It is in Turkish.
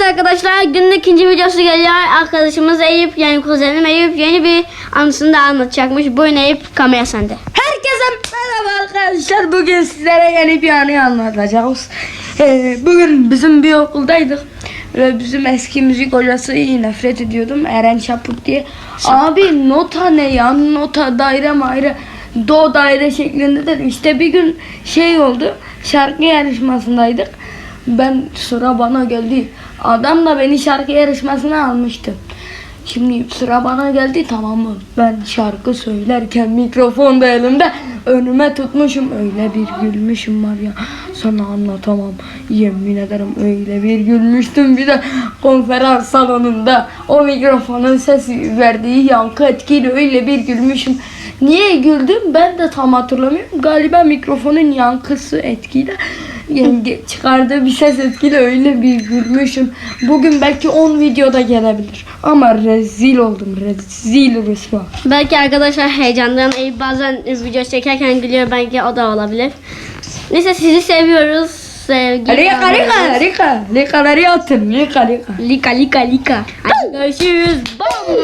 Evet arkadaşlar günün ikinci videosu geliyor. Arkadaşımız Eyüp yani kuzenim Eyüp yeni bir anısını da anlatacakmış. Buyurun Eyüp kamera sende. Herkese merhaba arkadaşlar. Bugün sizlere yeni bir anı anlatacağız. Ee, bugün bizim bir okuldaydık. Ve bizim eski müzik hocası iyi nefret ediyordum. Eren Çapuk diye. Abi nota ne ya? Nota daire mayre. Do daire şeklindedir. İşte bir gün şey oldu. Şarkı yarışmasındaydık. Ben sıra bana geldi. Adam da beni şarkı yarışmasına almıştı. Şimdi sıra bana geldi tamam mı? Ben şarkı söylerken mikrofon da elimde önüme tutmuşum. Öyle bir gülmüşüm var ya sana anlatamam. Yemin ederim öyle bir gülmüştüm. Bir de konferans salonunda o mikrofonun sesi verdiği yankı etkiyle öyle bir gülmüşüm. Niye güldüm ben de tam hatırlamıyorum. Galiba mikrofonun yankısı etkiyle yani çıkardığı bir ses etkiyle öyle bir gülmüşüm. Bugün belki 10 videoda gelebilir. Ama rezil oldum. Rezil rüsva. Belki arkadaşlar heyecandan Eyüp bazen video çekerken gülüyor. Belki o da olabilir. Neyse sizi seviyoruz. Sevgi. Rika rika rika. Likaları atın. Lika lika. Lika lika lika. Görüşürüz. Bye.